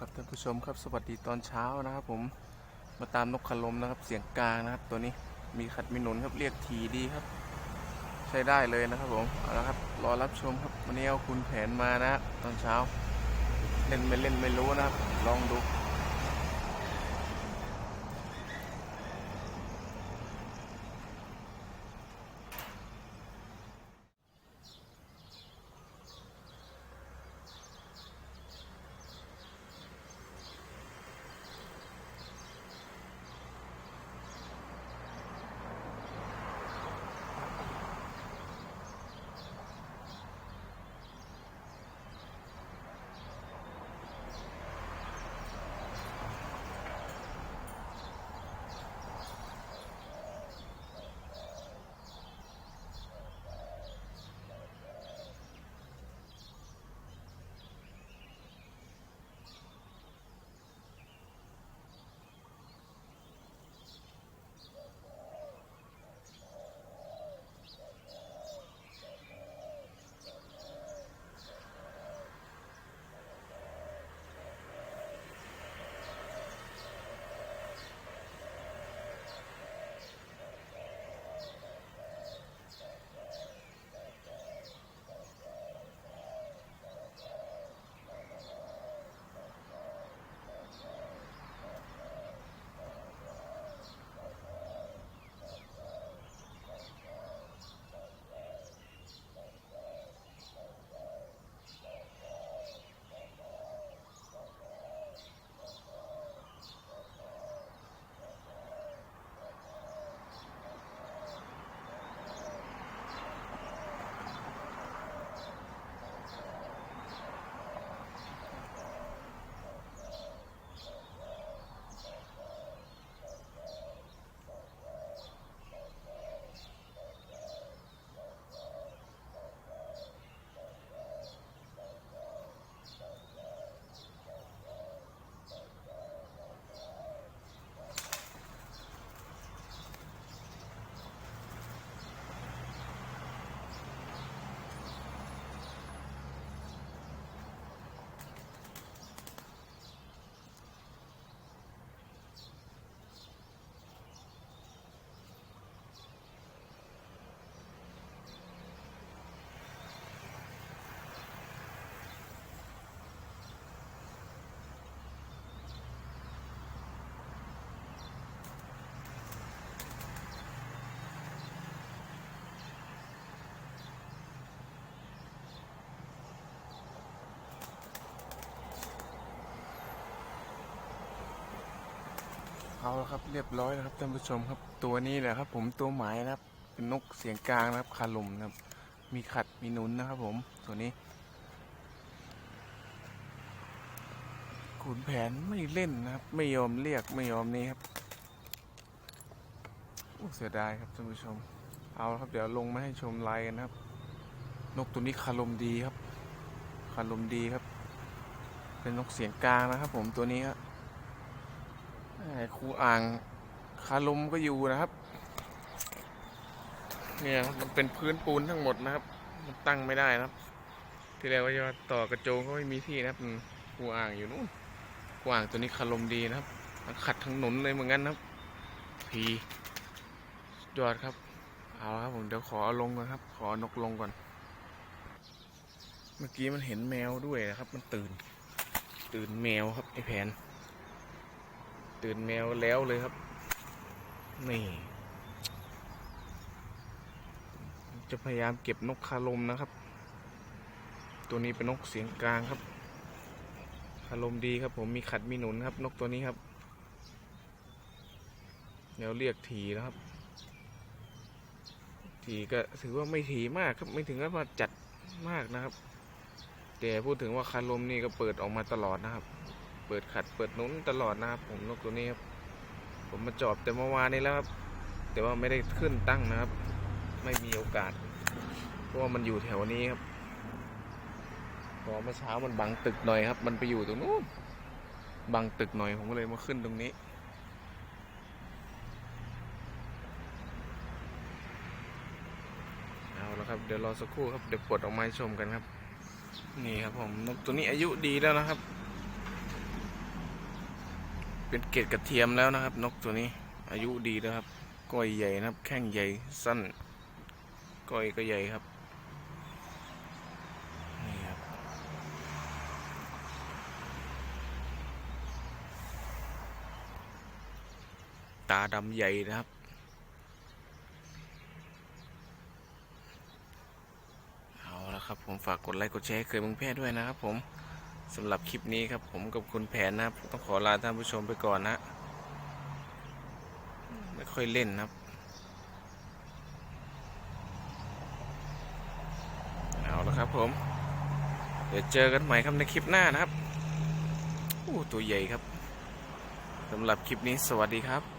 ครับท่านผู้ชมครับสวัสดีตอนเช้านะครับ ผมมาตามนกขลมนะครับ เสียงกลางนะครับ ตัวนี้มีขัดมีหนุนครับเรียกทีดีครับ ใช้ได้เลยนะครับผมเอาละครับรอรับชมครับวันนี้เอาคุณแผนมานะตอนเช้า เล่นไม่เล่นไม่รู้นะครับ ลองดู เอาละครับ เรียบร้อยแล้วครับท่านผู้ชมครับ ตัวนี้แหละครับ ผมตัวหมายนะครับ เป็นนกเสียงกลางนะครับคาลุมนะครับ มีขัดมีหนุนนะครับ ผมตัวนี้ขุนแผนไม่เล่นนะครับ ไม่ยอมเรียกไม่ยอมนี้ครับโอ้เสียดายครับท่านผู้ชม เอาครับเดี๋ยวลงมาให้ชมลายกันะครับ นกตัวนี้คารมดีครับคารมดีครับ เป็นนกเสียงกลางนะครับ ผมตัวนี้ครับ ครูอ่างคาลมก็อยู่นะครับ เนี่ยมันเป็นพื้นปูนทั้งหมดนะครับ มันตั้งไม่ได้นะครับ ที่แรกว่าจะต่อกระโจงก็ไม่มีที่นะครับครูอ่างอยู่นู่นครูอ่างตัวนี้คาลมดีนะครับมันขัดทั้งหนุนเลยเหมือนกันนะครับพีสุดยอดครับ เอาครับผมเดี๋ยวขอเอาลงก่อนครับ ขอนกลงก่อน เมื่อกี้มันเห็นแมวด้วยนะครับ มันตื่น ตื่นแมวครับไอแผน ตื่นแมวแล้วเลยครับ นี่ จะพยายามเก็บนกคาลมนะครับ ตัวนี้เป็นนกเสียงกลางครับ คาลมดีครับ ผมมีขัดมีหนุนครับ นกตัวนี้ครับเดี๋ยวเรียกถีนะครับ ถีก็ถือว่าไม่ถีมากครับไม่ถึงกับว่าจัดมากนะครับ แต่พูดถึงว่าคาลมนี่ก็เปิดออกมาตลอดนะครับ เปิดขัดเปิดนุนตลอดนะครับผมนกตัวนี้ครับผมมาจอบแต่เมื่อวานนี้แล้วครับแต่ว่าไม่ได้ขึ้นตั้งนะครับ ไม่มีโอกาส เพราะว่ามันอยู่แถวนี้ครับพอเมื่อเช้ามันบังตึกหน่อยครับ มันไปอยู่ตรงนู้นบังตึกหน่อยผมก็เลยมาขึ้นตรงนี้เอาละครับเดี๋ยวรอสักครู่ครับเดี๋ยวปลดออกมาให้ชมกันครับ นี่ครับผมนกตัวนี้อายุดีแล้วนะครับ เป็นเกล็ดกระเทียมแล้วนะครับ นกตัวนี้ อายุดีแล้วครับก้อยใหญ่นะครับ แข้งใหญ่สั้นก้อยก็ใหญ่ครับนี่ครับ ตาดำใหญ่นะครับเอาละครับผมฝากกดไลค์กดแชร์เคยมึงแพ้ด้วยนะครับผม สำหรับคลิปนี้ครับ ผมกับคุณแผนนะครับ ต้องขอลาท่านผู้ชมไปก่อนนะ ไม่ค่อยเล่นครับ เอาละครับผม เดี๋ยวเจอกันใหม่ครับในคลิปหน้านะครับ โอ้ ตัวใหญ่ครับสำหรับคลิปนี้สวัสดีครับ